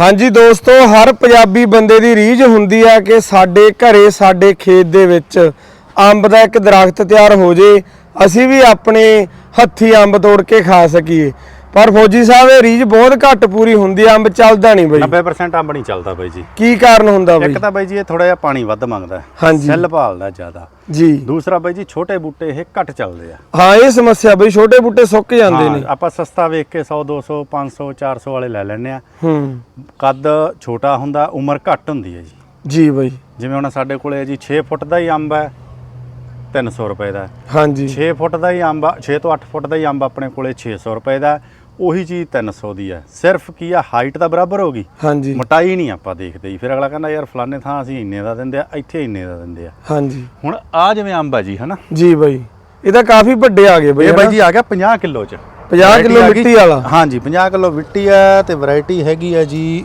ਹਾਂਜੀ ਦੋਸਤੋ, ਹਰ ਪੰਜਾਬੀ ਬੰਦੇ ਦੀ ਰੀਝ ਹੁੰਦੀ ਆ ਕਿ ਸਾਡੇ ਘਰੇ, ਸਾਡੇ ਖੇਤ ਦੇ ਵਿੱਚ ਅੰਬ ਦਾ ਇੱਕ ਦਰਖਤ ਤਿਆਰ ਹੋ ਜੇ, ਅਸੀਂ ਵੀ ਆਪਣੇ ਹੱਥੀ ਅੰਬ ਤੋੜ ਕੇ ਖਾ ਸਕੀਏ। ਪਰ ਫੌਜੀ ਸਾਹਿਬ ਇਹ ਰੀਝ ਬਹੁਤ ਘੱਟ ਪੂਰੀ ਹੁੰਦੀ ਆ ਅੰਬ ਚੱਲਦਾ ਨਹੀਂ ਬਈ। 90% ਅੰਬ ਨਹੀਂ ਚੱਲਦਾ ਬਾਈ ਜੀ। ਕੀ ਕਾਰਨ ਹੁੰਦਾ ਬਈ? ਇੱਕ ਤਾਂ ਬਾਈ ਜੀ ਇਹ ਥੋੜਾ ਜਿਹਾ ਪਾਣੀ ਵੱਧ ਮੰਗਦਾ ਹਾਂਜੀ। ਸੈੱਲ ਭਾਲਦਾ ਜ਼ਿਆਦਾ। ਜੀ। ਦੂਸਰਾ ਬਾਈ ਜੀ ਛੋਟੇ ਬੂਟੇ ਇਹ ਘੱਟ ਚੱਲਦੇ ਆ। ਹਾਂ ਇਹ ਸਮੱਸਿਆ ਬਈ ਛੋਟੇ ਬੂਟੇ ਸੁੱਕ ਜਾਂਦੇ ਨੇ। ਆਪਾਂ ਸਸਤਾ ਵੇਖ ਕੇ 100 200 500 400 ਵਾਲੇ ਲੈ ਲੈਣੇ ਆ। ਹੂੰ। ਕੱਦ ਛੋਟਾ ਹੁੰਦਾ ਉਮਰ ਘੱਟ ਹੁੰਦੀ ਹੈ ਜੀ। ਜੀ ਬਈ। ਜਿਵੇਂ ਹੁਣ ਸਾਡੇ ਕੋਲੇ ਜੀ 6 ਫੁੱਟ ਦਾ ਹੀ ਅੰਬ ਹੈ 300 ਰੁਪਏ ਦਾ। ਹਾਂਜੀ। 6 ਫੁੱਟ ਦਾ ਹੀ ਅੰਬ 6 ਤੋਂ 8 ਫੁੱਟ ਦਾ ਹੀ ਅੰਬ ਆਪਣੇ ਕੋਲੇ 600 ਰੁਪਏ ਦਾ। ਉਹੀ ਚੀਜ਼ 300 ਦੀ ਹੈ। ਸਿਰਫ ਕੀ ਆ ਹਾਈਟ ਦਾ ਬਰਾਬਰ ਹੋ ਗਈ। ਹਾਂਜੀ। ਮੋਟਾਈ ਨਹੀਂ ਆਪਾਂ ਦੇਖਦੇ ਜੀ। ਫਿਰ ਅਗਲਾ ਕਹਿੰਦਾ ਯਾਰ ਫਲਾਣੇ ਥਾਂ ਅਸੀਂ ਇੰਨੇ ਦਾ ਦਿੰਦੇ ਆ ਇੱਥੇ ਇੰਨੇ ਦਾ ਦਿੰਦੇ ਆ। ਹਾਂਜੀ। ਹੁਣ ਆ ਜਿਵੇਂ ਅੰਬ ਆ ਜੀ ਹਨਾ? ਜੀ ਬਈ। ਇਹ ਤਾਂ ਕਾਫੀ ਵੱਡੇ ਆ ਗਏ ਬਈ ਇਹ ਬਾਈ? ਜੀ ਆ ਗਿਆ 50 ਕਿਲੋ ਚ। 50 Variety ਕਿਲੋ ਆ ਮਿੱਟੀ ਵਾਲਾ। ਹਾਂਜੀ 50 ਕਿਲੋ ਮਿੱਟੀ ਆ ਤੇ ਵੈਰਾਈਟੀ ਹੈਗੀ ਆ ਜੀ।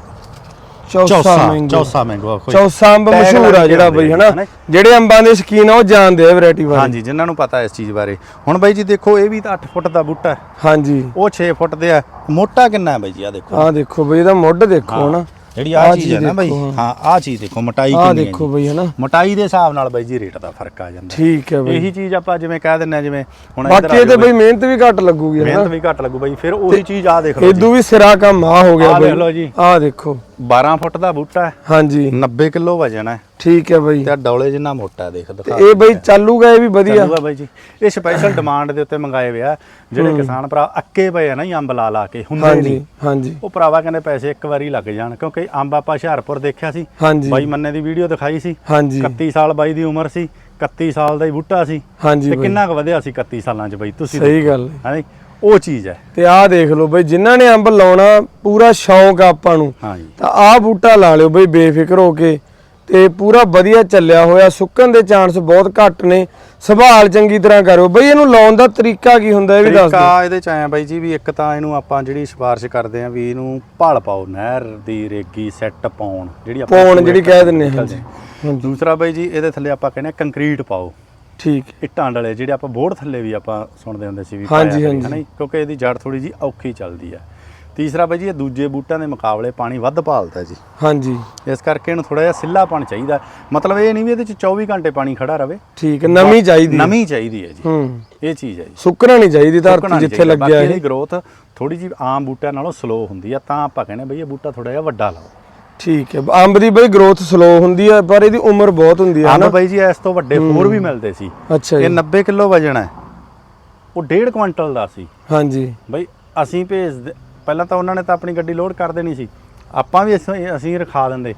ਚੌਸਾ ਮੈਂਗੋ ਚੌਸਾ ਮੈਂਗੋ ਚੌਸਾ ਅੰਬ Tag ਮਸ਼ਹੂਰ ਆ ਜਿਹੜਾ ਬਈ ਆ, ਹਨਾ? ਹਨਾ? ਜਿਹੜੇ ਅੰਬਾਂ ਦੇ ਸ਼ਕੀਨ ਆ ਉਹ ਜਾਣਦੇ ਆ ਵੈਰਾਈਟੀ ਬਾਰੇ। ਹਾਂਜੀ ਜਿਨ੍ਹਾਂ ਨੂੰ ਪਤਾ ਇਸ ਚੀਜ਼ ਬਾਰੇ। ਹੁਣ ਬਾਈ ਜੀ ਦੇਖੋ ਇਹ ਵੀ ਤਾਂ 8 ਫੁੱਟ ਦਾ ਬੂਟਾ ਹੈ। ਹਾਂਜੀ। ਉਹ 6 ਫੁੱਟ ਦੇ ਆ। ਮੋਟਾ ਕਿੰਨਾ ਹੈ ਬਾਈ ਜੀ? ਆ ਦੇਖੋ। ਆਹ ਦੇਖੋ ਬਈ ਇਹਦਾ ਮੁੱਢ ਦੇਖੋ ਹਨਾ? ਜਿਹੜੀ ਆ ਆਹ ਚੀਜ਼ ਹੈ ਨਾ ਬਾਈ ਦੇਖੋ, ਹਾਂ ਆ ਚੀਜ਼ ਦੇਖੋ ਮੋਟਾਈ ਆਹ ਕਿੰਨੀ ਹੈ ਦੇਖੋ ਜੀ। ਬਈ ਹਨਾ। ਮੋਟਾਈ ਦੇ ਹਿਸਾਬ ਨਾਲ ਬਾਈ ਜੀ ਰੇਟ ਦਾ ਫ਼ਰਕ ਆ ਜਾਂਦਾ। ਠੀਕ ਹੈ ਬਈ। ਇਹੀ ਚੀਜ਼ ਆਪਾਂ ਜਿਵੇਂ ਕਹਿ ਦਿੰਨੇ ਆ ਜਿਵੇਂ ਹੁਣ ਇੱਧਰ ਬਾਕੀ ਆ ਇਹ ਤੇ ਜਾਓ ਬਈ। ਮਿਹਨਤ ਵੀ ਘੱਟ ਲੱਗੂਗੀ ਹਨਾ। ਮਿਹਨਤ ਵੀ ਘੱਟ ਲੱਗੂ ਬਾਈ ਫਿਰ ਉਹੀ ਚੀਜ਼ ਆ ਦੇਖ ਲਓ ਜੀ। ਇਦੋਂ ਵੀ ਸਿਰਾ ਕੰਮ ਆ ਹੋ ਗਿਆ ਆਹ ਬਈ। ਦੇਖ ਲਓ ਜੀ। ਆਹ ਦੇਖੋ। 12 ਫੁੱਟ ਦਾ ਬੂਟਾ ਹੈ। ਹਾਂਜੀ। 90 ਕਿਲੋ ਵਜਨ ਹੈ। ਠੀਕ ਹੈ ਬਈ। ਤੇ ਆਹ ਡੌਲੇ ਜਿੰਨਾ ਮੋਟਾ ਦੇਖ ਦਿਖਾ ਇਹ ਬਈ ਚੱਲੂਗਾ ਇਹ ਵੀ ਵਧੀਆ। ਚੱਲੂਗਾ ਬਾਈ ਜੀ। ਇਹ ਸਪੈਸ਼ਲ ਡਿਮਾਂਡ ਦੇ ਉੱਤੇ ਮੰਗਾਏ ਹੋਏ ਆ ਜਿਹੜੇ ਕਿਸਾਨ ਭਰਾ ਅੱਕੇ ਪਏ ਆ ਨਾ ਜੀ ਅੰਬ ਲਾ ਲਾ ਕੇ ਹੁੰਦੇ ਹਾਂਜੀ ਨਹੀਂ। ਹਾਂਜੀ। ਉਹ ਭਰਾਵਾ ਕਹਿੰਦੇ ਪੈਸੇ ਇੱਕ ਵਾਰੀ ਲੱਗ ਜਾਣ ਕਿਉਂਕਿ ਅੰਬ ਆਪਾਂ ਹੁਸ਼ਿਆਰਪੁਰ ਦੇਖਿਆ ਸੀ। ਹਾਂਜੀ। ਬਾਈ ਮੰਨੇ ਦੀ ਵੀਡੀਓ ਦਿਖਾਈ ਸੀ। ਹਾਂਜੀ। 31 ਸਾਲ ਬਾਈ ਦੀ ਉਮਰ ਸੀ 31 ਸਾਲ ਦਾ ਹੀ ਬੂਟਾ ਸੀ। ਹਾਂਜੀ ਤੇ ਬਈ। ਕਿੰਨਾ ਕੁ ਵਧਿਆ ਸੀ 31 ਸਾਲਾਂ 'ਚ ਬਾਈ ਤੁਸੀਂ ਸਹੀ ਗੱਲ ਹੈ। ਹਾਂਜੀ ਉਹ ਚੀਜ਼ ਹੈ। ਤੇ ਆਹ ਦੇਖ ਲਓ ਬਈ ਜਿਨ੍ਹਾਂ ਨੇ ਅੰਬ ਲਾਉਣਾ ਪੂਰਾ ਸ਼ੌਂਕ ਆ ਆਪਾਂ ਨੂੰ ਹਾਂਜੀ। ਤਾਂ ਆਹ ਬੂਟਾ ਲਾ ਲਿਓ ਬਈ ਬੇਫਿਕਰ ਹੋ ਕੇ। ਤੇ ਪੂਰਾ ਵਧੀਆ ਚੱਲਿਆ ਹੋਇਆ। ਸੁੱਕਣ ਦੇ ਚਾਂਸ ਬਹੁਤ ਘੱਟ ਨੇ। ਸੰਭਾਲ ਚੰਗੀ ਤਰ੍ਹਾਂ ਕਰੋ ਬਈ ਇਹਨੂੰ ਲਾਉਣ ਦਾ ਤਰੀਕਾ ਕੀ ਹੁੰਦਾ ਇਹ ਵੀ ਦੱਸ ਦਿਓ। ਤਰੀਕਾ ਇਹਦੇ ਚ ਆਇਆ ਬਾਈ ਜੀ ਵੀ ਇੱਕ ਤਾਂ ਇਹਨੂੰ ਆਪਾਂ ਜਿਹੜੀ ਸਿਫਾਰਿਸ਼ ਕਰਦੇ ਆ ਵੀ ਇਹਨੂੰ ਭਾਲ ਪਾਓ ਨਹਿਰ ਦੀ ਰੇਗੀ ਸੈੱਟ ਪਾਉਣ ਜਿਹੜੀ ਆਪਾਂ ਪਾਉਣ ਸੂਏ ਜਿਹੜੀ ਕਹਿ ਦਿੰਦੇ ਹਾਂ, ਨਿਕਲਦੇ ਆ। ਦੂਸਰਾ ਬਾਈ ਜੀ ਇਹਦੇ ਥੱਲੇ ਆਪਾਂ ਕਹਿੰਦੇ ਆ ਕੰਕਰੀਟ ਪਾਓ। ਠੀਕ। ਇੱਟਾਂ ਡਲੇ ਜਿਹੜੇ ਆਪਾਂ ਬੋਰਡ ਥੱਲੇ ਵੀ ਆਪਾਂ ਸੁਣਦੇ ਹੁੰਦੇ ਸੀ ਵੀ ਹਾਂਜੀ, ਹਾਂਜੀ। ਕਿਉਂਕਿ ਇਹਦੀ ਜੜ ਥੋੜੀ ਜੀ ਔਖੀ ਚੱਲਦੀ ਆ। ਤੀਸਰਾ ਬਾਈ ਜੀ ਇਹ ਦੂਜੇ ਬੂਟਾਂ ਦੇ ਮੁਕਾਬਲੇ ਪਾਣੀ ਵੱਧ ਭਾਲਦਾ ਜੀ। ਹਾਂਜੀ। ਇਸ ਕਰਕੇ ਇਹਨੂੰ ਥੋੜਾ ਜਿਹਾ ਸਿੱਲਾਪਣ ਚਾਹੀਦਾ। ਮਤਲਬ ਇਹ ਨਹੀਂ ਵੀ ਇਹਦੇ ਚ 24 ਘੰਟੇ ਪਾਣੀ ਖੜਾ ਰਵੇ। ਠੀਕ ਹੈ ਨਵੀਂ ਚਾਹੀਦੀ ਹੈ। ਨਮੀ ਚਾਹੀਦੀ ਹੈ ਜੀ। ਹੂੰ। ਇਹ ਚੀਜ਼ ਹੈ ਜੀ। ਸੁੱਕਣਾ ਨਹੀਂ ਚਾਹੀਦੀ ਧਰਤੀ ਜਿੱਥੇ। ਲੱਗਿਆ ਇਹ ਇਹਦੀ ਗਰੋਥ ਥੋੜੀ ਜਿਹੀ ਆਮ ਬੂਟਿਆਂ ਨਾਲੋਂ ਸਲੋ ਹੁੰਦੀ ਆ ਤਾਂ ਆਪਾਂ ਕਹਿੰਦੇ ਬਈ ਇਹ ਬੂਟਾ ਥੋੜਾ ਜਿਹਾ ਵੱਡਾ ਲਾਓ। ਠੀਕ ਹੈ। ਅੰਬ ਦੀ ਬਈ ਗਰੋਥ ਸਲੋ ਹੁੰਦੀ ਹੈ ਪਰ ਇਹਦੀ ਉਮਰ ਬਹੁਤ ਹੁੰਦੀ ਹੈ ਹਨਾ? ਬਾਈ ਜੀ ਇਸ ਤੋਂ ਵੱਡੇ ਹੋਰ ਵੀ ਮਿਲਦੇ ਸੀ। ਅੱਛਾ ਇਹ ਜੀ 90 ਕਿਲੋ ਵਜਨ ਹੈ। ਉਹ 1.5 ਕੁਇੰਟਲ ਦਾ ਸੀ। ਹਾਂਜੀ। ਬਈ ਅਸੀਂ ਭੇਜ ਪਹਿਲਾਂ ਤਾਂ ਉਹਨਾਂ ਨੇ ਤਾਂ ਆਪਣੀ ਗੱਡੀ ਲੋਡ ਕਰ ਦੇਣੀ ਸੀ। ਆਪਾਂ ਵੀ ਅਸੀਂ ਅਸੀਂ ਰਖਾ ਦਿੰਦੇ।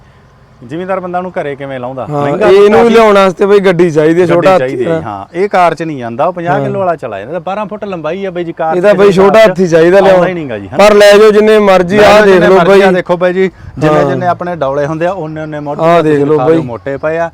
ਜ਼ਿਮੀਂਦਾਰ ਬੰਦਾ ਨੂੰ ਘਰੇ ਕਿਵੇਂ ਲਾਉਂਦਾ? ਮਹਿੰਗਾ ਇਹਨੂੰ ਲਿਆਉਣ ਵਾਸਤੇ ਬਈ ਗੱਡੀ ਚਾਹੀਦੀ ਹੈ ਛੋਟਾ ਹੈ, ਇਹ ਕਾਰ ਚ ਨਹੀਂ ਜਾਂਦਾ ਉਹ 50 ਕਿਲੋ ਵਾਲਾ ਚਲਾ ਜਾਂਦਾ 12 ਫੁੱਟ ਲੰਬਾਈ ਹੈ ਬਈ ਜੀ ਕਾਰ ਇਹਦਾ ਬਈ ਛੋਟਾ ਹੱਥੀ ਚਾਹੀਦਾ ਲਿਆਉਣ। ਹੀ ਨਹੀਂਗਾ ਜੀ। ਪਰ ਲੈ ਜਾਓ ਜਿੰਨੇ ਮਰਜ਼ੀ ਆਹ ਦੇਖ ਲਓ ਬਈ। ਆਹ ਦੇਖੋ ਬਾਈ ਜੀ ਜਿੰਨੇ। ਜਿੰਨੇ ਆਪਣੇ ਡੌਲੇ ਹੁੰਦੇ ਆ ਉਹਨੇ ਉਹਨੇ ਮੋਟੇ ਦੇਖ ਲਓ ਬਾਈ। ਮੋਟੇ ਪਏ ਆ।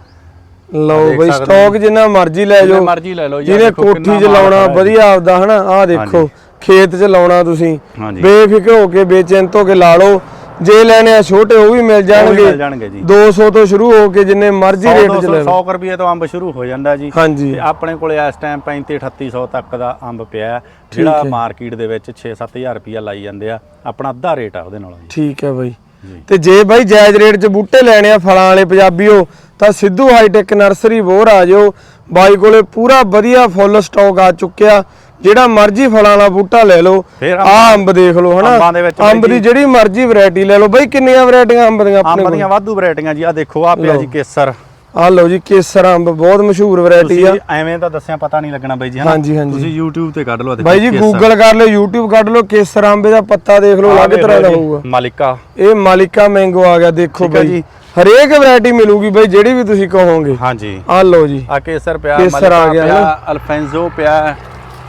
ਲਓ ਬਈ ਸਟਾਕ ਜਿੰਨਾ ਮਰਜ਼ੀ ਲੈ ਜਿੰਨੇ ਜਾਓ ਮਰਜ਼ੀ ਲੈ ਲਓ ਜੀ, ਆਹ ਜਿਹਨੇ ਕੋਠੀ 'ਚ ਲਾਉਣਾ। ਵਧੀਆ ਆਪਦਾ ਹਨਾ? ਆਹ ਦੇਖੋ। ਖੇਤ 'ਚ ਲਾਉਣਾ ਤੁਸੀਂ। ਹਾਂਜੀ। ਬੇਫਿਕਰ ਹੋ ਕੇ ਬੇਚਿੰਤ ਹੋ ਕੇ ਲਾ ਲਓ। ਜੇ ਲੈਣੇ ਆ ਛੋਟੇ ਉਹ ਵੀ ਮਿਲ ਜਾਣਗੇ ਮਿਲ ਜਾਣਗੇ। ਜੀ। 200 ਤੋਂ ਸ਼ੁਰੂ ਹੋ ਕੇ ਜਿੰਨੇ ਮਰਜ਼ੀ ਰੇਟ 'ਚ ਲੈ 100 ਲਓ 100 ਰੁਪਏ ਤੋਂ ਅੰਬ ਸ਼ੁਰੂ ਹੋ ਜਾਂਦਾ ਜੀ। ਹਾਂਜੀ। ਤੇ ਆਪਣੇ ਕੋਲੇ ਇਸ ਟਾਈਮ 35 3800 ਤੱਕ ਦਾ ਅੰਬ ਪਿਆ ਹੈ, ਜਿਹੜਾ ਮਾਰਕੀਟ ਦੇ ਵਿੱਚ 6-7000 ਰੁਪਿਆ ਲਾਈ ਜਾਂਦੇ ਆ। ਆਪਣਾ ਅੱਧਾ ਰੇਟ ਆ ਉਹਦੇ ਨਾਲੋਂ ਜੀ। ਠੀਕ ਹੈ ਬਾਈ। ਜੀ। ਤੇ ਜੇ ਬਾਈ ਜਾਇਜ਼ ਰੇਟ 'ਚ ਬੂਟੇ ਲੈਣੇ ਆ ਫਲਾਂ ਵਾਲੇ ਪੰਜਾਬੀਓ ਤਾਂ ਸਿੱਧੂ ਹਾਈਟੈਕ ਨਰਸਰੀ ਬੋਰ ਆ ਜਿਓ। ਬਾਈ ਕੋਲੇ ਪੂਰਾ ਵਧੀਆ ਫੁੱਲ ਸਟਾਕ ਆ ਚੁੱਕਿਆ। ਜਿਹੜਾ ਮਰਜ਼ੀ ਫਲਾਂ ਵਾਲਾ ਬੂਟਾ ਲੈ ਲਓ ਆ ਅੰਬ ਦੇਖ ਲਓ ਹਨਾ? ਅੰਬਾਂ ਦੇ ਅੰਬ ਦੀ ਜਿਹੜੀ ਮਰਜ਼ੀ ਵੈਰਾਈਟੀ ਲੈ ਲਓ। ਬਾਈ ਕਿੰਨੀਆਂ ਵੈਰਾਈਟੀਆਂ ਅੰਬ ਦੀਆਂ ਆਪਣੇ ਅੰਬ ਕੋਲ? ਦੀਆਂ ਵਾਧੂ ਵੈਰਾਈਟੀਆਂ ਜੀ। ਆ ਦੇਖੋ ਆ ਪਿਆ ਜੀ ਕੇਸਰ। ਆ ਲਓ ਜੀ ਕੇਸਰ ਅੰਬ ਬਹੁਤ ਮਸ਼ਹੂਰ ਵੈਰਾਈਟੀ ਤੁਸੀਂ ਆ। ਐਵੇਂ ਤਾਂ ਦੱਸਿਆ ਪਤਾ ਨਹੀਂ ਲੱਗਣਾ ਬਾਈ ਜੀ ਹਨਾ। ਤੁਸੀਂ YouTube ਤੇ ਕੱਢ ਲਓ ਬਾਈ ਜੀ ਗੂਗਲ ਕਰ ਲਓ YouTube ਕੱਢ ਲਓ ਕੇਸਰ ਅੰਬੇ ਦਾ ਪੱਤਾ ਦੇਖ ਲਓ ਅਲੱਗ ਤਰ੍ਹਾਂ ਦਾ ਹੋਊਗਾ। ਮਾਲਿਕਾ। ਇਹ ਮਾਲਿਕਾ ਮੈਂਗੋ ਆ ਗਿਆ ਦੇਖੋ ਬਾਈ। ਜੀ। ਹਰੇਕ ਵੈਰਾਈਟੀ ਮਿਲੂਗੀ ਬਾਈ ਜਿਹੜੀ ਵੀ ਤੁਸੀਂ ਕਹੋਗੇ। ਹਾਂਜੀ। ਆ ਲਓ ਜੀ। ਆ ਕੇਸਰ ਪਿਆ ਗਿਆ ਪਿਆ। ਅਲਫੈਂਜ਼ੋ ਪਿਆ।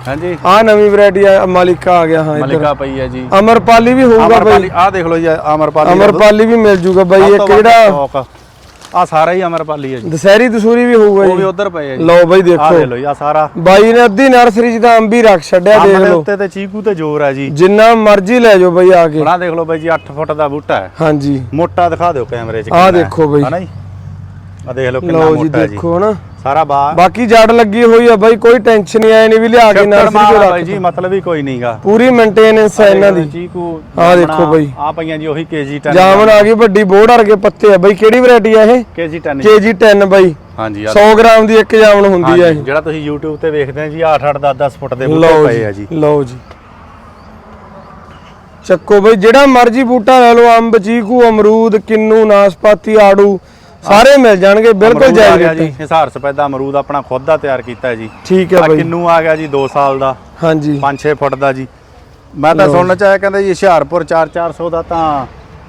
ਹਾਂਜੀ। ਆ ਨਵੀਂ ਵੈਰਾਈਟੀ ਆ ਮਾਲਿਕਾ ਆ ਗਿਆ ਹਾਂ ਇੱਧਰ। ਮਲਿਕਾ ਪਈ ਹੈ ਜੀ। ਅਮਰਪਾਲੀ ਵੀ ਹੋਊਗਾ ਅਮਰਪਾਲੀ ਬਾਈ। ਆ ਦੇਖ ਲਓ ਜੀ ਅਮਰਪਾਲੀ ਅਮਰਪਾਲੀ ਵੀ ਮਿਲ ਜੂਗਾ ਬਾਈ ਇੱਕ ਜਿਹੜਾ ਆ। ਸਾਰਾ ਹੀ ਅਮਰਪਾਲੀ ਹੈ ਜੀ। ਦਸਹਿਰੀ ਦਸੂਰੀ ਵੀ ਹੋਊਗਾ ਉਹ ਵੀ ਜੀ ਉਧਰ ਪਏ ਹੈ ਜੀ। ਲਓ ਬਾਈ ਆ ਦੇਖੋ। ਲਓ ਜੀ ਆ ਸਾਰਾ। ਬਾਈ ਨੇ ਅੱਧੀ ਨਰਸਰੀ 'ਚ ਤਾਂ ਅੰਬ ਹੀ ਰੱਖ ਛੱਡਿਆ ਅੰਬ ਦੇਖ ਦੇ ਲਓ। ਉੱਤੇ ਤੇ ਚੀਕੂ ਤੇ ਜ਼ੋਰ ਹੈ ਜੀ। ਜਿੰਨਾ ਮਰਜ਼ੀ ਲੈ ਜਾਓ ਬਾਈ ਆ ਕੇ। ਬਣਾ ਦੇਖ ਲਓ ਬਾਈ ਜੀ 8 ਫੁੱਟ ਦਾ ਬੂਟਾ ਹੈ। ਹਾਂਜੀ। ਮੋਟਾ ਦਿਖਾ ਦਿਓ ਕੈਮਰੇ 'ਚ ਆਹ ਕਿੰਨਾ ਹੈ। ਦੇਖੋ ਬਾਈ। ਹਨਾ ਜੀ? ਆ ਦੇਖ ਲਓ ਕਿੰਨਾ ਲਓ ਜੀ ਮੋਟਾ ਜੀ। ਦੇਖੋ ਹਨਾ। ਸਾਰਾ ਬਾ ਬਾਕੀ ਜੜ ਲੱਗੀ ਹੋਈ ਆ ਬਾਈ ਕੋਈ ਟੈਨਸ਼ਨ ਨਹੀਂ ਆਏ ਨਹੀਂ ਵੀ ਲਿਆ ਕੇ ਚੱਕਰ ਨਰਸਰੀ ਮਾਰ ਤੋਂ ਆ ਰੱਖ ਬਾਈ ਜੀ ਮਤਲਬ ਹੀ ਕੋਈ ਨਹੀਂਗਾ ਪੂਰੀ ਮੇਨਟੇਨੈਂਸ ਹੈ ਇਹਨਾਂ ਦੀ। ਚੀਕੂ ਆਹ ਦੇਖੋ ਬਾਈ। ਆ ਪਈਆਂ ਜੀ ਉਹੀ ਕੇਜੀ 10 ਜਾਮਨ ਆ ਗਈ ਵੱਡੀ ਬੋੜ ਵਰਗੇ ਪੱਤੇ ਆ ਬਾਈ। ਕਿਹੜੀ ਵੈਰਾਈਟੀ ਆ ਇਹ? ਕੇਜੀ 10 ਕੇਜੀ 10 ਬਾਈ। ਹਾਂਜੀ ਆ 100 ਗ੍ਰਾਮ ਦੀ ਇੱਕ ਜਾਮਨ ਹੁੰਦੀ ਆ ਹਾਂਜੀ, ਇਹ ਜਿਹੜਾ ਤੁਸੀਂ YouTube ਤੇ ਵੇਖਦੇ ਆ ਜੀ 8 8 10 10 ਫੁੱਟ ਦੇ ਬੂਟੇ ਲਓ ਪਏ ਆ ਜੀ ਜੀ। ਲਓ ਜੀ। ਚੱਕੋ ਬਈ ਜਿਹੜਾ ਮਰਜ਼ੀ ਬੂਟਾ ਲੈ ਲਓ ਅੰਬ ਚੀਕੂ ਅਮਰੂਦ ਕਿੰਨੂ ਨਾਸਪਾਤੀ ਆੜੂ। ਸਾਰੇ ਮਿਲ ਜਾਣਗੇ ਬਿਲਕੁਲ ਅਮਰੂਦ ਆ ਜਾਇਜ਼ ਗਿਆ ਰੇਟ ਜੀ ਹਿਸਾਰ ਸਪੈਦਾ ਅਮਰੂਦ ਆਪਣਾ ਖੁਦ ਦਾ ਤਿਆਰ ਕੀਤਾ ਹੈ ਜੀ। ਠੀਕ ਹੈ ਆ ਬਈ। ਕਿੰਨੂ ਆ ਗਿਆ ਜੀ 2 ਸਾਲ ਦਾ। ਹਾਂਜੀ। 5-6 ਫੁੱਟ ਦਾ ਜੀ। ਮੈਂ ਤਾਂ ਸੁਣਨ ਚ ਆਇਆ ਕਹਿੰਦੇ ਜੀ ਹੁਸ਼ਿਆਰਪੁਰ 4-400 ਦਾ ਤਾਂ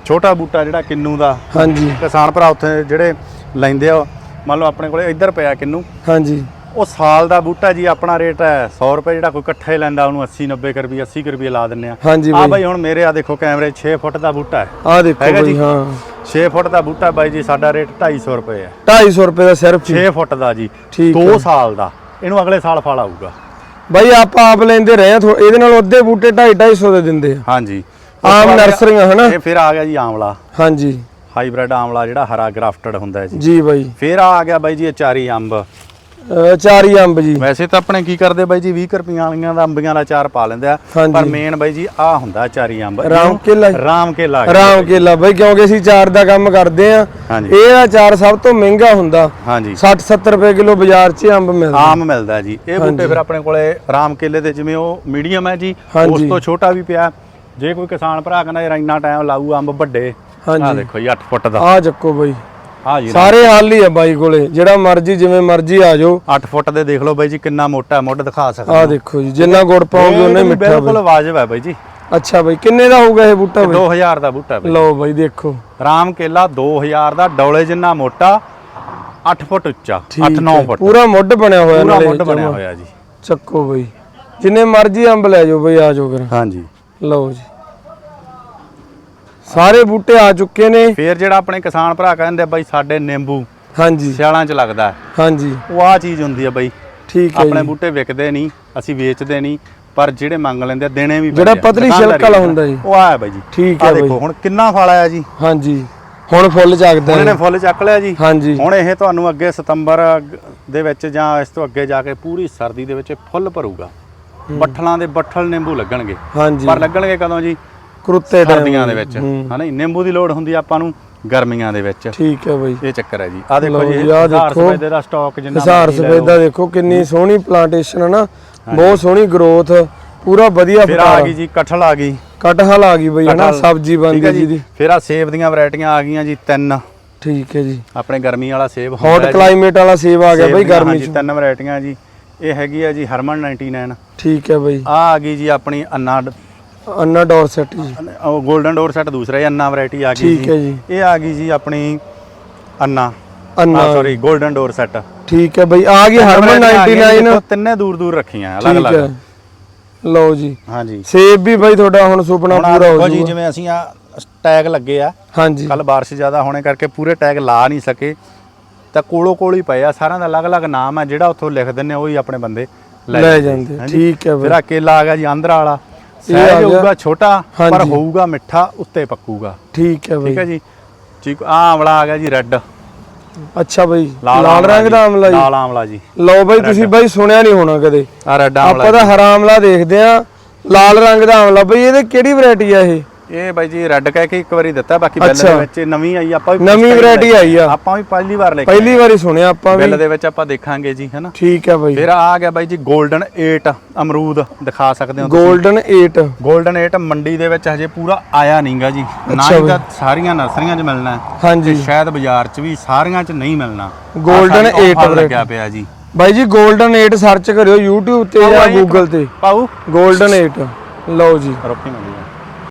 ਛੋਟਾ ਬੂਟਾ ਜਿਹੜਾ ਕਿੰਨੂ ਦਾ। ਹਾਂਜੀ। ਕਿਸਾਨ ਭਰਾ ਉੱਥੇ ਜਿਹੜੇ ਲੈਂਦੇ ਆ ਮੰਨ ਲਓ ਆਪਣੇ ਕੋਲੇ ਇੱਧਰ ਪਿਆ ਕਿੰਨੂ। ਹਾਂਜੀ। ਉਹ ਸਾਲ ਦਾ ਬੂਟਾ ਜੀ ਆਪਣਾ ਰੇਟ ਹੈ 100 ਰੁਪਏ ਜਿਹੜਾ ਕੋਈ ਇਕੱਠਾ ਹੀ ਲੈਂਦਾ ਉਹਨੂੰ 80 90 ਕਰ ਰੁਪਏ 80 ਰੁਪਏ ਲਾ ਦਿੰਨੇ ਆ ਹਾਂਜੀ ਆ ਬਈ। ਹੁਣ ਮੇਰੇ ਆ ਦੇਖੋ ਕੈਮਰੇ 6 ਫੁੱਟ ਦਾ ਬੂਟਾ ਹੈ। ਆ ਦੇਖੋ ਬਈ ਜੀ? ਹਾਂ। 6 ਫੁੱਟ ਦਾ ਬੂਟਾ ਬਾਈ ਜੀ ਸਾਡਾ ਰੇਟ 250 ਰੁਪਏ ਹੈ। 250 ਰੁਪਏ ਦਾ ਸਿਰਫ ਹੀ। 6 ਫੁੱਟ ਦਾ ਜੀ ਠੀਕ 2 ਹੈ। ਸਾਲ ਦਾ। ਇਹਨੂੰ ਅਗਲੇ ਸਾਲ ਫਲ ਆਊਗਾ। ਬਾਈ ਆਪਾਂ ਆਪ ਲੈਂਦੇ ਰਹੇ ਆ ਇਹਦੇ ਨਾਲ ਅੱਧੇ ਬੂਟੇ 2.5 250 ਦੇ ਦਿੰਦੇ ਆ। ਹਾਂਜੀ। ਆਮ ਨਰਸਰੀਆਂ ਹਨਾ? ਇਹ ਫਿਰ ਆ ਗਿਆ ਜੀ ਆਮਲਾ ਹਾਂਜੀ। ਹਾਈਬ੍ਰਿਡ ਆਮਲਾ ਜਿਹੜਾ ਹਰਾ ਗ੍ਰਾਫਟਡ ਹੁੰਦਾ ਹੈ ਜੀ। ਜੀ ਬਾਈ। ਫਿਰ ਆ ਗਿਆ ਬਾਈ ਜੀ ਇਹ ਚਾਰੀ ਅੰਬ। ਅਹ ਚਾਰੀ ਅੰਬ ਜੀ। ਵੈਸੇ ਤਾਂ ਆਪਣੇ ਕੀ ਕਰਦੇ ਬਾਈ ਜੀ 20 ਰੁਪਈਆਂ ਵਾਲੀਆਂ ਦਾ ਅੰਬੀਆਂ ਦਾ ਚਾਰ ਪਾ ਲੈਂਦੇ ਆ। ਹਾਂਜੀ। ਪਰ ਮੇਨ ਬਾਈ ਜੀ ਆ ਹੁੰਦਾ ਚਾਰੀ ਅੰਬ। ਰਾਮ ਕੇਲਾ ਜੀ। ਰਾਮ ਕੇਲਾ ਆਰਾਮ ਕੇਲਾ ਬਾਈ ਕਿਉਂਕਿ ਅਸੀਂ ਚਾਰ ਦਾ ਕੰਮ ਕਰਦੇ ਆ। ਹਾਂਜੀ। ਇਹ ਅਚਾਰ ਸਭ ਤੋਂ ਮਹਿੰਗਾ ਹੁੰਦਾ। ਹਾਂਜੀ। 60 70 ਰੁਪਏ ਕਿਲੋ ਬਾਜ਼ਾਰ 'ਚ ਅੰਬ ਮਿਲਦਾ। ਆਮ ਮਿਲਦਾ ਜੀ। ਇਹ ਬੂਟੇ ਫਿਰ ਆਪਣੇ ਕੋਲੇ ਰਾਮ ਕੇਲੇ ਦੇ ਜਿਵੇਂ ਉਹ ਮੀਡੀਅਮ ਹੈ ਜੀ ਹਾਂਜੀ। ਉਸ ਤੋਂ ਛੋਟਾ ਵੀ ਪਿਆ। ਜੇ ਕੋਈ ਕਿਸਾਨ ਭਰਾ ਕਹਿੰਦਾ ਯਾਰ ਇੰਨਾ ਟਾਈਮ ਲਾਊ ਅੰਬ ਵੱਡੇ। ਆ ਹਾਂਜੀ। ਦੇਖੋ ਜੀ 8 ਫੁੱਟ ਦਾ। ਆ ਚੱਕੋ ਬਾਈ। ਆ ਜੀ ਸਾਰੇ ਹਾਲ ਹੀ ਆ ਬਾਈ ਕੋਲੇ ਜਿਹੜਾ ਮਰਜ਼ੀ ਜਿਵੇਂ ਮਰਜ਼ੀ ਆ ਜਾਓ। 8 ਫੁੱਟ ਦੇ ਦੇਖ ਲਓ ਬਾਈ ਜੀ ਕਿੰਨਾ ਮੋਟਾ ਹੈ, ਮੁੱਢ ਦਿਖਾ ਸਕਦੇ ਆ ਦੇਖੋ ਜੀ ਜਿੰਨਾ ਗੁੜ ਪਾਉਂਗੇ ਉਹਨੇ ਮਿੱਠਾ ਬਿਲਕੁਲ ਵਾਜਬ ਹੈ ਬਾਈ ਜੀ। ਅੱਛਾ ਬਾਈ ਕਿੰਨੇ ਦਾ ਹੋਊਗਾ ਇਹ ਬੂਟਾ ਬਾਈ? 2000 ਦਾ ਬੂਟਾ ਬਾਈ। ਲਓ ਬਾਈ ਦੇਖੋ। ਰਾਮ ਕੇਲਾ 2000 ਦਾ ਡੌਲੇ ਜਿੰਨਾ ਮੋਟਾ 8 ਫੁੱਟ ਉੱਚਾ 8-9 ਫੁੱਟ। ਪੂਰਾ ਮੁੱਢ ਬਣਿਆ ਹੋਇਆ ਪੂਰਾ ਨਾਲੇ ਮੁੱਢ ਬਣਿਆ। ਹੋਇਆ ਜੀ। ਚੱਕੋ ਬਾਈ ਜਿੰਨੇ ਮਰਜ਼ੀ ਅੰਬ ਲੈ ਜਾਓ ਬਾਈ ਆ ਜਾਓ ਫਿਰ। ਹਾਂਜੀ। ਲਓ ਜੀ। ਸਾਰੇ ਬੂਟੇ ਆ ਚੁੱਕੇ ਨੇ। ਫੇਰ ਜਿਹੜਾ ਆਪਣੇ ਕਿਸਾਨ ਭਰਾ ਕਹਿੰਦੇ ਆ ਬਾਈ ਸਾਡੇ ਨਿੰਬੂ ਹਾਂਜੀ। ਸਿਆਲਾਂ 'ਚ ਲੱਗਦਾ। ਹਾਂਜੀ। ਉਹ ਆ ਚੀਜ਼ ਹੁੰਦੀ ਆ ਬਾਈ। ਠੀਕ ਹੈ ਆਪਣੇ ਬੂਟੇ ਵਿਕਦੇ ਨਹੀਂ ਅਸੀਂ ਵੇਚਦੇ ਨਹੀਂ ਪਰ ਜਿਹੜੇ ਮੰਗ ਲੈਂਦੇ ਆ ਦੇਣੇ ਵੀ ਜਿਹੜਾ। ਪਤਲੀ ਛਿਲਕ ਵਾਲਾ ਹੁੰਦਾ ਜੀ। ਉਹ ਆ ਬਾਈ ਜੀ। ਠੀਕ ਆ ਹੈ ਦੇਖੋ ਹੁਣ ਕਿੰਨਾ ਫਲ ਆਇਆ ਜੀ। ਹਾਂਜੀ। ਹੁਣ ਫੁੱਲ ਚੱਕਦਾ ਹੁਣ ਇਹਨੇ ਫੁੱਲ ਚੱਕ ਲਿਆ ਜੀ। ਹਾਂਜੀ। ਹੁਣ ਇਹ ਤੁਹਾਨੂੰ ਅੱਗੇ ਸਤੰਬਰ ਦੇ ਵਿੱਚ ਜਾਂ ਇਸ ਤੋਂ ਅੱਗੇ ਜਾ ਕੇ ਪੂਰੀ ਸਰਦੀ ਦੇ ਵਿੱਚ ਫੁੱਲ ਭਰੂਗਾ। ਬੱਠਲਾਂ ਦੇ ਬੱਠਲ ਨਿੰਬੂ ਲੱਗਣਗੇ। ਹਾਂਜੀ। ਪਰ ਲੱਗਣਗੇ ਕਦੋਂ ਜੀ? ਕਰੁੱਤੇ ਟਾਈਮ ਸਰਦੀਆਂ ਦੇ ਵਿੱਚ ਹੂੰ। ਹਨਾ ਜੀ ਨਿੰਬੂ ਦੀ ਲੋੜ ਹੁੰਦੀ ਆ ਆਪਾਂ ਨੂੰ ਗਰਮੀਆਂ ਦੇ ਵਿੱਚ। ਠੀਕ ਹੈ ਬਾਈ। ਇਹ ਚੱਕਰ ਹੈ ਜੀ। ਆ ਦੇਖੋ ਲਓ ਜੀ ਜੀ, ਆਹ ਹਜ਼ਾਰ ਦੇਖੋ। ਸਫੈਦੇ ਦਾ ਸਟਾਕ ਜਿੰਨਾ ਹਿਸਾਰ ਮਰਜ਼ੀ ਲੈ ਸਫੇਦਾ ਲਓ। ਦੇਖੋ ਕਿੰਨੀ ਸੋਹਣੀ ਪਲਾਂਟੇਸ਼ਨ ਹੈ ਨਾ। ਬਹੁਤ ਸੋਹਣੀ ਗਰੋਥ ਪੂਰਾ ਵਧੀਆ ਫਿਰ ਆ ਫਟਾਰਾ ਗਈ ਜੀ ਕਠਲ ਆ ਗਈ। ਕਟਹਲ ਆ ਗਈ ਬਈ ਹੈ ਨਾ ਕਟਹਲ। ਸਬਜ਼ੀ ਠੀਕ ਬਣਦੀ ਹੈ ਜੀ। ਦੀ ਫਿਰ ਆ ਸੇਬ ਦੀਆਂ ਵੈਰਾਈਟੀਆਂ ਆ ਗਈਆਂ ਜੀ ਤਿੰਨ। ਠੀਕ ਹੈ ਜੀ। ਆਪਣੇ ਗਰਮੀ ਵਾਲਾ ਸੇਬ ਹੌਟ ਜੀ। ਕਲਾਈਮੇਟ ਵਾਲਾ ਸੇਬ ਆ ਗਿਆ ਸੇਬ ਬਈ ਦੀਆਂ, ਗਰਮੀ ਹਾਂਜੀ, ਚ। ਤਿੰਨ ਵੈਰਾਈਟੀਆਂ ਜੀ। ਇਹ ਹੈਗੀ ਆ ਜੀ ਹਰਮਨ 99 ਠੀਕ ਹੈ ਬਈ। ਆ ਆ ਗਈ ਜੀ ਆਪਣੀ ਅੰਨਾ ਡ- ਅੰਨਾ ਡੋਰਸੈਟ ਜੀ ਉਹ 골ਡਨ ਡੋਰ ਸੈਟ ਦੂਸਰਾ ਹੈ ਅੰਨਾ ਵੈਰਾਈਟੀ ਆ ਗਈ ਠੀਕ ਹੈ ਜੀ। ਇਹ ਆ ਗਈ ਜੀ ਆਪਣੀ ਅੰਨਾ। ਅੰਨਾ। Sorry golden door set. ਠੀਕ ਹੈ ਬਈ ਆ ਗਈ ਹਰਮਨ 99 ਤਿੰਨੇ ਦੂਰ ਦੂਰ ਰੱਖੀਆਂ ਠੀਕ ਅਲੱਗ-ਅਲੱਗ ਹੈ ਲਓ ਜੀ। ਹਾਂਜੀ। ਸੇਬ ਵੀ ਬਈ ਤੁਹਾਡਾ ਹੁਣ ਸੁਪਨਾ ਪੂਰਾ ਹੋ ਦੇਖੋ ਜੀ ਜਿਵੇਂ ਅਸੀਂ ਆ ਟੈਗ ਲੱਗੇ ਆ ਹਾਂਜੀ। ਕੱਲ ਬਾਰਿਸ਼ ਜ਼ਿਆਦਾ ਹੋਣੇ ਕਰਕੇ ਪੂਰੇ ਟੈਗ ਲਾ ਨਹੀਂ ਸਕੇ। ਤਾਂ ਕੋਲੋ ਕੋਲ ਹੀ ਪਏ ਆ ਸਾਰਿਆਂ ਦਾ ਅਲੱਗ-ਅਲੱਗ ਨਾਮ ਹੈ ਜਿਹੜਾ ਉੱਥੋਂ ਲਿਖ ਦਿੰਨੇ ਉਹੀ ਆਪਣੇ ਬੰਦੇ ਲੈ ਜਾਂਦੇ। ਠੀਕ ਹੈ ਫਿਰ ਆ ਕੇਲਾ ਆ ਗਿਆ ਜੀ ਆਂਧਰਾ ਵਾਲਾ। ਇਹ ਆ ਛੋਟਾ ਪਰ ਹਾਂਜੀ। ਹੋਊਗਾ ਮਿੱਠਾ ਉੱਤੇ ਪੱਕੂਗਾ। ਠੀਕ ਹੈ ਠੀਕ ਹੈ ਬਈ। ਜੀ? ਠੀਕ ਆ ਆ ਗਿਆ ਜੀ ਰੈੱਡ ਅੱਛਾ ਬਈ ਲਾਲ ਰੰਗ ਦਾ ਆਮਲਾ ਜੀ। ਲਾਲ ਆਮਲਾ ਜੀ। ਲਓ ਬਈ ਤੁਸੀਂ ਬਈ ਸੁਣਿਆ ਨਹੀਂ ਹੋਣਾ ਕਦੇ। ਆ ਰੈੱਡ ਆਮਲਾ ਆਪਾਂ ਤਾਂ ਹਰਾ ਆਮਲਾ ਦੇਖਦੇ ਆ। ਲਾਲ ਰੰਗ ਦਾ ਆਮਲਾ ਬਈ ਇਹਦੇ ਕਿਹੜੀ ਵੈਰਾਈਟੀ ਆ ਇਹ? ਇਹ ਬਾਈ ਜੀ ਰੈੱਡ ਕਹਿ ਕੇ ਇੱਕ ਵਾਰੀ ਦਿੱਤਾ ਬਾਕੀ ਬਿੱਲ ਦੇ ਵਿੱਚ ਨਵੀਂ ਆਈ ਆਪਾਂ ਵੀ ਨਵੀਂ ਵੈਰਾਈਟੀ ਆਈ ਆ। ਆਪਾਂ ਵੀ ਪਹਿਲੀ ਵਾਰ ਲੈ ਪਹਿਲੀ ਵਾਰੀ ਸੁਣਿਆ ਆਪਾਂ ਵੀ। ਬਿੱਲ ਦੇ ਵਿੱਚ ਆਪਾਂ ਦੇਖਾਂਗੇ ਜੀ ਹੈਨਾ? ਠੀਕ ਆ ਬਾਈ। ਫਿਰ ਆ ਗਿਆ ਬਾਈ ਜੀ 골ਡਨ 8 ਅਮਰੂਦ ਦਿਖਾ ਸਕਦੇ ਹੋ 골ਡਨ 8 골ਡਨ 8 ਮੰਡੀ ਦੇ ਵਿੱਚ ਹਜੇ ਪੂਰਾ ਆਇਆ ਨਹੀਂਗਾ ਜੀ। ਨਾ ਹੀ ਤਾਂ ਸਾਰੀਆਂ ਨਰਸਰੀਆਂ 'ਚ ਮਿਲਣਾ ਹੈ ਤੇ ਹਾਂਜੀ। ਸ਼ਾਇਦ ਬਾਜ਼ਾਰ 'ਚ ਵੀ ਸਾਰੀਆਂ 'ਚ ਨਹੀਂ ਮਿਲਣਾ। ਗੋਲਡਨ Golden 8 ਲੱਗਿਆ ਪਿਆ ਜੀ। ਬਾਈ ਜੀ ਗੋਲਡਨ 8 ਸਰਚ ਕਰਿਓ YouTube ਤੇ ਜਾਂ Google ਤੇ। ਪਾਉ 골ਡਨ 8 ਲਓ ਜੀ। ਰੋਕੀ ਮਿਲ।